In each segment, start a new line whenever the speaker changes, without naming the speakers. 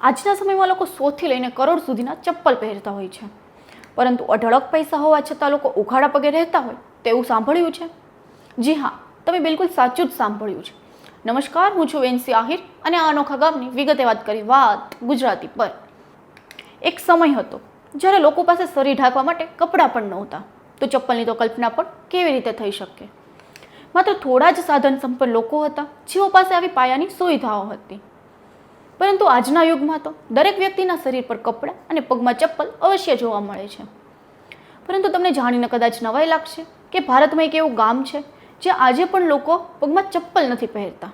આજના સમયમાં લોકો સોથી લઈને કરોડ સુધીના ચપ્પલ પહેરતા હોય છે. પરંતુ અઢળક પૈસા હોવા છતાં લોકો ઉઘાડા પગે રહેતા હોય તેવું સાંભળ્યું છે. જી હા, તમે બિલકુલ સાચું જ સાંભળ્યું છે. નમસ્કાર, હું છું વેન્સી આહિર અને આ અનોખા ગામની વિગતે વાત કરી વાત ગુજરાતી પર. એક સમય હતો જ્યારે લોકો પાસે શરીર ઢાંકવા માટે કપડાં પણ નહોતા. તો ચપ્પલની તો કલ્પના પણ કેવી રીતે થઈ શકે? માત્ર થોડા જ સાધન સંપન્ન લોકો હતા જેઓ પાસે આવી પાયાની સુવિધાઓ હતી. પરંતુ આજના યુગમાં તો દરેક વ્યક્તિના શરીર પર કપડાં અને પગમાં ચપ્પલ અવશ્ય જોવા મળે છે. પરંતુ તમને જાણીને કદાચ નવાઈ લાગશે કે ભારતમાં એક એવું ગામ છે, જ્યાં આજે પણ લોકો પગમાં ચપ્પલ નથી પહેરતા.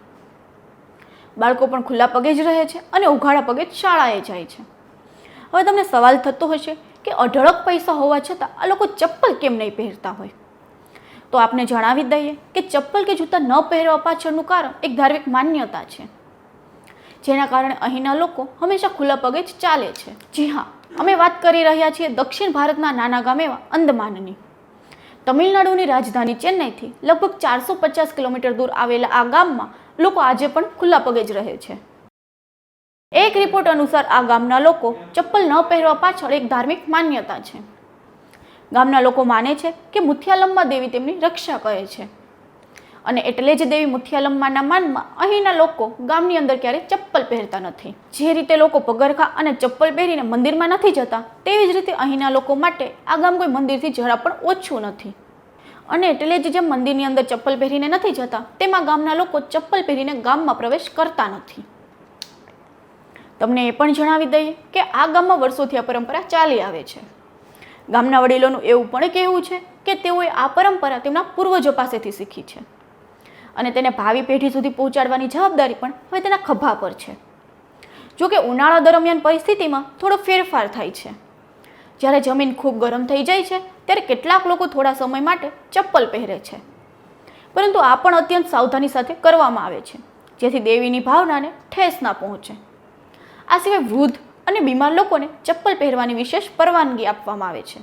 બાળકો પણ ખુલ્લા પગે જ રહે છે અને ઉઘાડા પગે જ શાળાએ જાય છે. હવે તમને સવાલ થતો હશે કે અઢળક પૈસા હોવા છતાં આ લોકો ચપ્પલ કેમ નહીં પહેરતા હોય? તો આપને જણાવી દઈએ કે ચપ્પલ કે જૂતા ન પહેરવા પાછળનું કારણ એક ધાર્મિક માન્યતા છે. જેના કારણે અહીંના લોકો હંમેશા ખુલ્લા પગે જ ચાલે છે. જી હા, અમે વાત કરી રહ્યા છીએ દક્ષિણ ભારતના નાના ગામ એવા અંદમાનની. તમિલનાડુની રાજધાની ચેન્નઈથી લગભગ ચારસો પચાસ કિલોમીટર દૂર આવેલા આ ગામમાં લોકો આજે પણ ખુલ્લા પગે જ રહે છે. એક રિપોર્ટ અનુસાર આ ગામના લોકો ચપ્પલ ન પહેરવા પાછળ એક ધાર્મિક માન્યતા છે. ગામના લોકો માને છે કે મુથિયાલમ્મા દેવી તેમની રક્ષા કરે છે. અને એટલે જ દેવી મુથિયાલમ્માના માનમાં અહીંના લોકો ગામની અંદર ક્યારેય ચપ્પલ પહેરતા નથી. જે રીતે લોકો પગરખા અને ચપ્પલ પહેરીને મંદિરમાં નથી જતા, તેવી જ રીતે અહીંના લોકો માટે આ ગામ કોઈ મંદિરથી જરા પણ ઓછું નથી. અને એટલે જ જેમ મંદિરની અંદર ચપ્પલ પહેરીને નથી જતા, તેમાં ગામના લોકો ચપ્પલ પહેરીને ગામમાં પ્રવેશ કરતા નથી. તમને એ પણ જણાવી દઈએ કે આ ગામમાં વર્ષોથી આ પરંપરા ચાલી આવે છે. ગામના વડીલોનું એવું પણ કહેવું છે કે તેઓએ આ પરંપરા તેમના પૂર્વજો પાસેથી શીખી છે. અને તેને ભાવિ પેઢી સુધી પહોંચાડવાની જવાબદારી પણ હવે તેના ખભા પર છે. જો કે ઉનાળા દરમિયાન પરિસ્થિતિમાં થોડો ફેરફાર થાય છે. જ્યારે જમીન ખૂબ ગરમ થઈ જાય છે, ત્યારે કેટલાક લોકો થોડા સમય માટે ચપ્પલ પહેરે છે. પરંતુ આ પણ અત્યંત સાવધાની સાથે કરવામાં આવે છે, જેથી દેવીની ભાવનાને ઠેસ ના પહોંચે. આ સિવાય વૃદ્ધ અને બીમાર લોકોને ચપ્પલ પહેરવાની વિશેષ પરવાનગી આપવામાં આવે છે.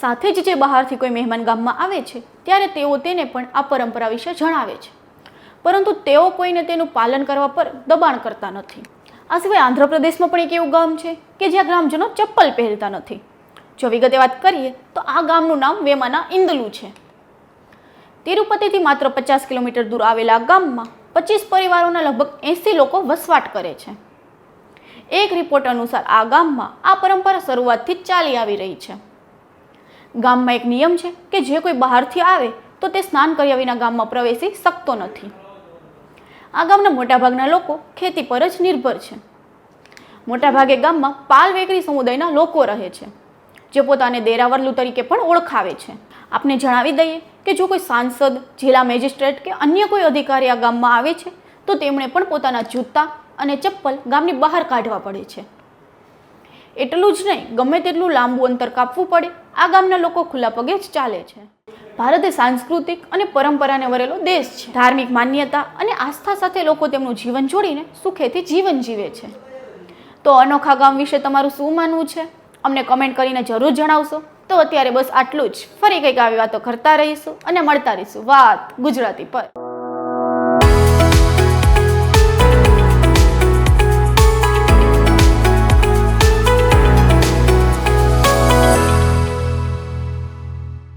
સાથે જ જે બહારથી કોઈ મહેમાન ગામમાં આવે છે, ત્યારે તેઓ તેને પણ આ પરંપરા વિશે જણાવે છે. પરંતુ તેઓ કોઈને તેનું પાલન કરવા પર દબાણ કરતા નથી. આ સિવાય આંધ્રપ્રદેશમાં પણ એક એવું ગામ છે કે જ્યાં ગ્રામજનો ચપ્પલ પહેરતા નથી. જો વિગતે વાત કરીએ, તો આ ગામનું નામ વેમાના ઇન્દલુ છે. તિરુપતિથી માત્ર પચાસ કિલોમીટર દૂર આવેલા ગામમાં પચીસ પરિવારોના લગભગ એંસી લોકો વસવાટ કરે છે. એક રિપોર્ટ અનુસાર આ ગામમાં આ પરંપરા શરૂઆતથી ચાલી આવી રહી છે. ગામમાં એક નિયમ છે કે જે કોઈ બહારથી આવે, તો તે સ્નાન કર્યા વિના ગામમાં પ્રવેશી શકતો નથી. આ ગામના મોટાભાગના લોકો ખેતી પર જ નિર્ભર છે. મોટાભાગે ગામમાં પાલ વેકરી સમુદાયના લોકો રહે છે, જે પોતાને દેરાવરલુ તરીકે પણ ઓળખાવે છે. આપને જણાવી દઈએ કે જો કોઈ સાંસદ, જિલ્લા મેજિસ્ટ્રેટ કે અન્ય કોઈ અધિકારી આ ગામમાં આવે છે, તો તેમણે પણ પોતાના જૂતા અને ચપ્પલ ગામની બહાર કાઢવા પડે છે. એટલું જ નહીં, ગમે તેટલું લાંબુ અંતર કાપવું પડે, આ ગામના લોકો ખુલ્લા પગે જ ચાલે છે. ભારત એ સાંસ્કૃતિક અને પરંપરાને વરેલો દેશ છે. ધાર્મિક માન્યતા અને આસ્થા સાથે લોકો તેમનું જીવન જોડીને સુખેથી જીવન જીવે છે. તો અનોખા ગામ વિશે તમારું શું માનવું છે? અમને કમેન્ટ કરીને જરૂર જણાવશો. તો અત્યારે બસ આટલું જ. ફરી કંઈક આવી વાતો કરતા રહીશું અને મળતા રહીશું. વાત ગુજરાતી પર.